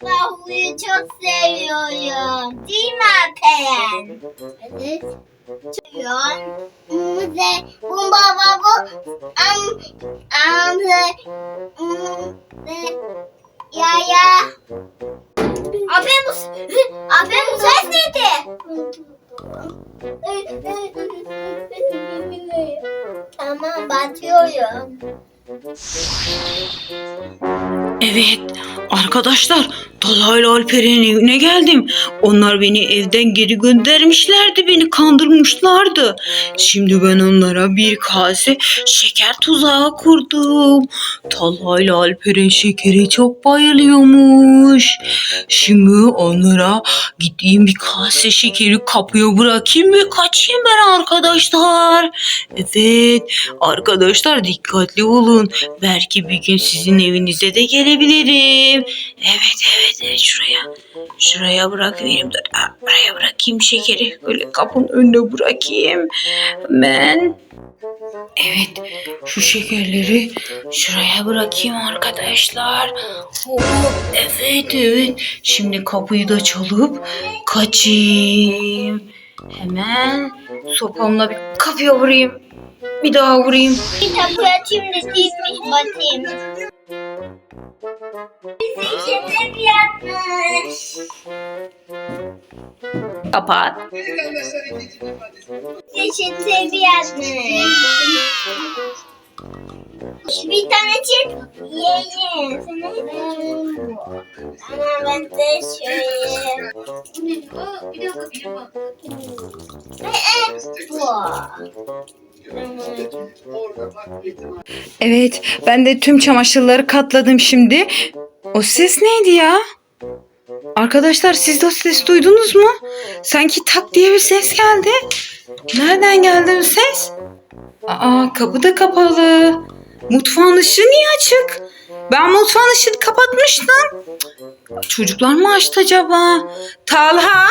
Huyu çok seviyorum. Değil mi Alperen? Evet. Seviyorum. Muze, bu baba bu. Am, am, ya ya. Aferin bu, aferin bu ses neydi? Tamam batıyorum. Evet arkadaşlar Talha Alper'in evine geldim. Onlar beni evden geri göndermişlerdi. Beni kandırmışlardı. Şimdi ben onlara bir kase şeker tuzağı kurdum. Talha ile Alper'in şekeri çok bayılıyormuş. Şimdi onlara gideyim bir kase şekeri kapıya bırakayım ve kaçayım ben arkadaşlar. Evet arkadaşlar dikkatli olun. Belki bir gün sizin evinize de gelebilirim. Evet evet evet şuraya. Şuraya bırakayım. Buraya bırakayım şekeri. Böyle kapının önüne bırakayım. Hemen. Evet şu şekerleri şuraya bırakayım arkadaşlar. Hop, evet evet. Şimdi kapıyı da çalıp kaçayım. Hemen sopamla bir kapıya vurayım. Bir daha vurayım. Bir kapı açayım da değilmiş batayım. Bizi şeker yapmış. Kapat. Bizi şeker yapmış. Bir tane çek. Sana veririm. Ama ben de şöyle. Ee, bu. Evet, ben de tüm çamaşırları katladım şimdi. O ses neydi ya? Arkadaşlar siz de o ses duydunuz mu? Sanki tak diye bir ses geldi. Nereden geldi bu ses? Aa, kapı da kapalı. Mutfağın ışığı niye açık? Ben mutfağın ışığını kapatmıştım. Çocuklar mı açtı acaba? Talha,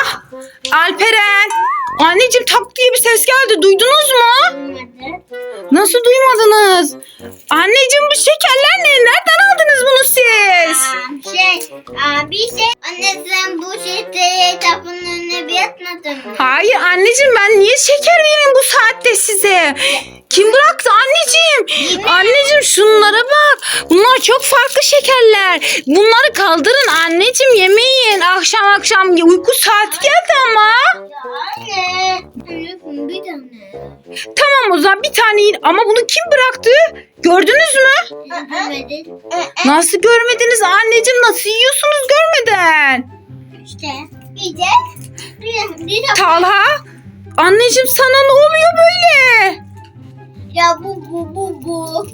Alperen. Anneciğim tak diye bir ses geldi. Duydunuz mu? Nasıl duymadınız? Anneciğim bu şekerler ne? Nereden aldınız bunu siz? Aa, şey, aa, bir şey. Anne sen bu şeyleri kapının önüne bir atmadın mı? Hayır anneciğim ben niye şeker vereyim bu saatte size? Kim bıraktı anneciğim? Anneciğim şunlara bak. Bunlar çok farklı şekerler. Bunları kaldırın anneciğim yemeyin. Akşam akşam uyku saati geldi ama. Anne. Anne tane. Tamam o zaman bir tane yiyin. Ama bunu kim bıraktı? Gördünüz mü? Görmedin. Nasıl görmediniz anneciğim? Nasıl yiyorsunuz görmeden? İşte. De. Bir, bir. Talha. Anneciğim sana ne oluyor böyle? Ya bu bu bu bu.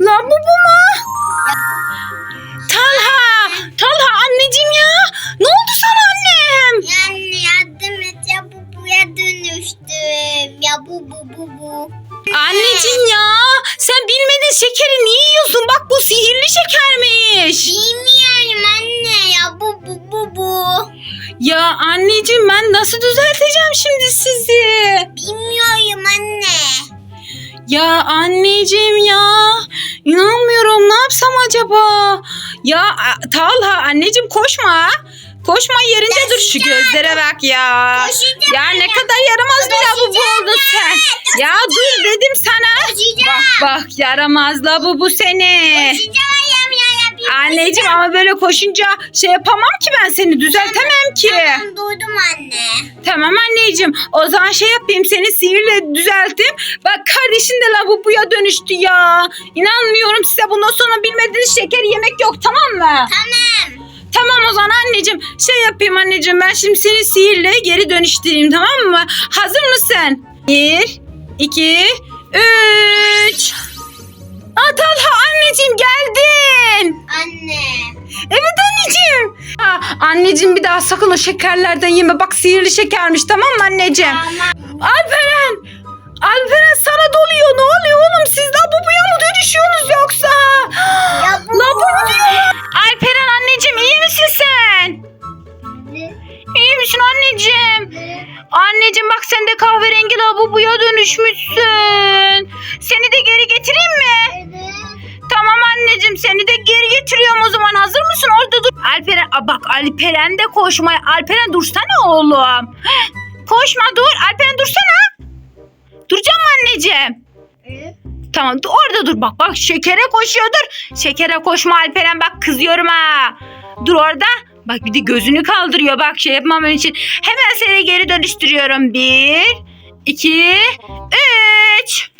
Lan bu bu mu? Talha! Talha anneciğim ya! Ne oldu Anneciğim ya! Sen bilmedin şekeri niye yiyorsun? Bak bu sihirli şekermiş. Bilmiyorum anne ya bu bu bu bu. Ya anneciğim ben nasıl düzelteceğim şimdi sizi? Bilmiyorum anne. Ya anneciğim ya! İnanmıyorum ne yapsam acaba? Ya Talha anneciğim koşma. Koşma yerinde dur şu gözlere bak ya. Koşacağım Ya ne kadar yaramaz bir lavabo oldun sen. Ya dur dedim sana. Koşacağım. Bak bak yaramaz seni. Koşacağım ya ya. Bir Anneciğim ama böyle koşunca şey yapamam ki ben seni düzeltemem ki. Tamam duydum anne. Tamam anneciğim o zaman şey yapayım seni sihirle düzelteyim. Bak kardeşin de lavaboya dönüştü ya. İnanmıyorum size bundan sonra bilmediğiniz şeker yemek yok tamam mı? Tamam. Tamam o zaman anneciğim şey yapayım anneciğim ben şimdi seni sihirle geri dönüştüreyim tamam mı? Hazır mısın? Bir, iki, üç. Aa Talha anneciğim geldin. Anne. Evet anneciğim. Aa, anneciğim bir daha sakın o şekerlerden yeme. Bak sihirli şekermiş tamam mı anneciğim? Tamam. Alperen. Alperen sana doluyor. Ne oluyor oğlum? Siz lavaboya mı dönüşüyorsunuz yoksa? Ya dönüşmüşsün. Seni de geri getireyim mi? Evet. tamam anneciğim seni de geri getiriyorum o zaman. Hazır mısın? Orada dur. Alperen Aa, bak Alperen de koşmaya. Alperen dursana oğlum. Koşma dur. Alperen dursana. Duracağım anneciğim? Tamam dur, orada dur bak bak şekere koşuyordur. Şekere koşma Alperen bak kızıyorum ha. Dur orada. Bak bir de gözünü kaldırıyor bak şey yapmam için. Hemen seni geri dönüştürüyorum. Bir, iki, üç.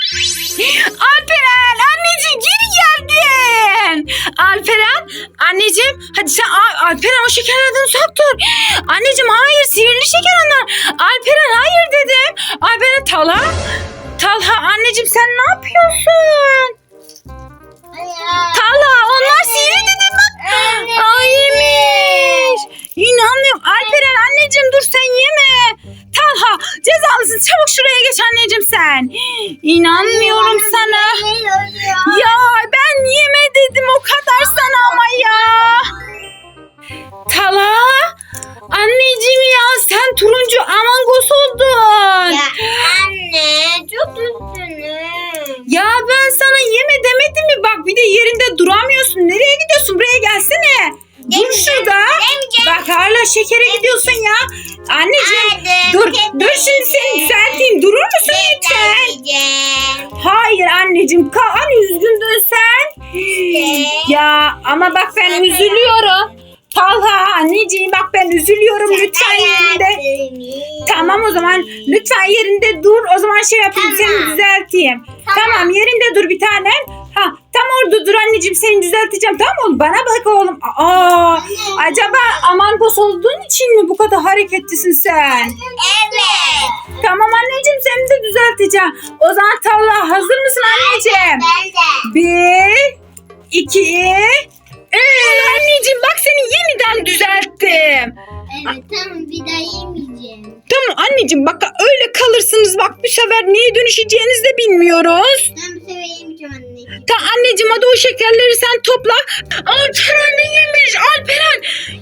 Alperen anneciğim geri geldin. Alperen anneciğim hadi sen Alperen o şekerlerden uzak dur. Anneciğim hayır sihirli şeker onlar. Alperen hayır dedim. Alperen Talha. Talha anneciğim sen ne yapıyorsun? Gidiyorsun ya. Anneciğim Hadi, dur. Dur şimdi seni düzelteyim. Durur musun lütfen? Hayır anneciğim. Ka hani üzgündün sen. Ya ama bak ben üzülüyorum. Talha anneciğim bak ben üzülüyorum. Lütfen yerinde. Tamam o zaman lütfen yerinde dur. O zaman şey yapayım Tamam. seni düzelteyim. Tamam. Tamam. yerinde dur bir tanem. Ha orada dur anneciğim seni düzelteceğim tamam oğlum bana bak oğlum. Aa acaba amangos olduğun için mi bu kadar hareketlisin sen? Evet. Tamam anneciğim seni de düzelteceğim. O zaman Talha hazır mısın anneciğim? Bir, iki, üç. Anneciğim bak seni yeniden düzelttim. Evet tamam bir daha yemeyeceğim. Tamam anneciğim bak öyle kalırsınız bak bu sefer neye dönüşeceğinizi de bilmiyoruz. Ben bu sefer yemeyeceğim anne. Tamam anneciğim hadi o şekerleri sen topla. Alperen ne yemiş Alperen.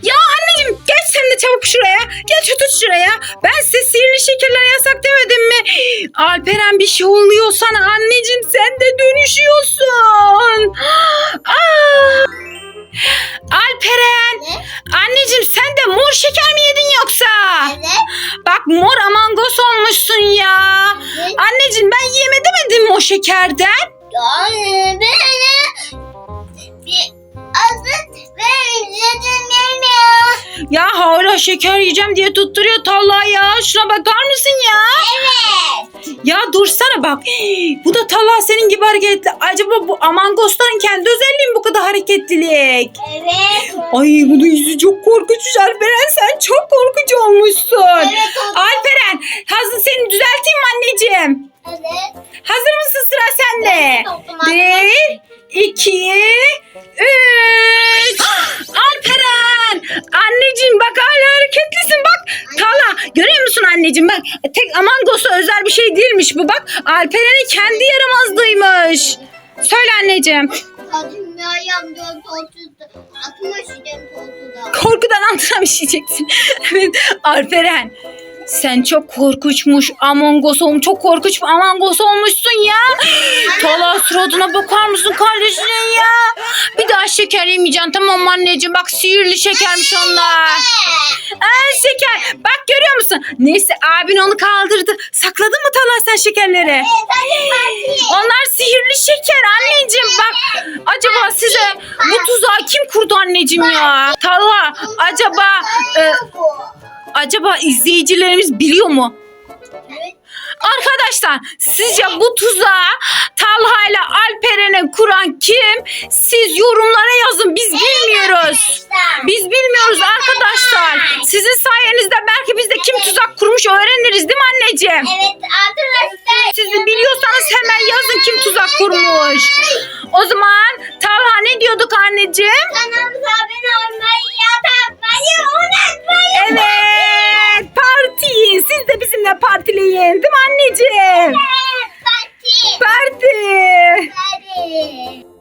Ya anneciğim geç sen de çabuk şuraya. Geç otur şuraya. Ben size sihirli şekerler yasak demedim mi? Alperen bir şey oluyor sana anneciğim sen de dönüşüyorsun. Aa! Alperen. Ne? Anneciğim sen de mor şeker mi yedin yoksa? Evet. Bak mor amangos olmuşsun ya. Evet. Anneciğim ben yeme demedim o şekerden? Yani ben bir ben izledim yemiyor. Ya hala şeker yiyeceğim diye tutturuyor Talha ya. Şuna bakar mısın ya? Evet. Ya dursana bak. Bu da Talha senin gibi hareketli. Acaba bu amangosların kendi özelliği mi bu kadar hareketlilik? Evet. Ay bunun yüzü çok korkunç Alperen. Sen çok korkunç olmuşsun. Evet. oldu. Alperen hazır seni düzelteyim mi anneciğim? Evet. Hazır mısın sıra sende? Bir, iki, üç. Alperen! Anneciğim bak hala hareketlisin bak. Tala görüyor musun anneciğim bak. Tek Amangos'a özel bir şey değilmiş bu bak. Alperen'in kendi yaramazlığıymış. Söyle anneciğim. Kadın bir ayağım oldu da. Korkudan altına işeyeceksin? evet Alperen. Sen çok korkunçmuş Among Us olmuş. Çok korkunç bir Among Us olmuşsun ya. Tala suratına bakar mısın kardeşinin ya? Bir daha şeker yemeyeceksin tamam mı anneciğim? Bak sihirli şekermiş onlar. Ay şeker. Bak görüyor musun? Neyse abin onu kaldırdı. Sakladın mı Tala sen şekerleri? Onlar sihirli şeker anneciğim bak. Acaba size bu tuzağı kim kurdu anneciğim ya? Talha acaba e, acaba izleyicilerimiz biliyor mu? Evet. Arkadaşlar sizce bu tuzağı Talha ile Alperen'e kuran kim? Siz yorumlara yazın biz bilmiyoruz. Biz bilmiyoruz arkadaşlar. Sizin sayenizde belki biz de kim tuzak kurmuş öğreniriz değil mi anneciğim? Evet arkadaşlar. Siz de biliyorsanız hemen yazın kim tuzak kurmuş. O zaman Talha ne diyorduk anneciğim? Kanalımıza abone olmayı, de bizimle partileyin değil mi anneciğim? Evet parti. Parti. Parti.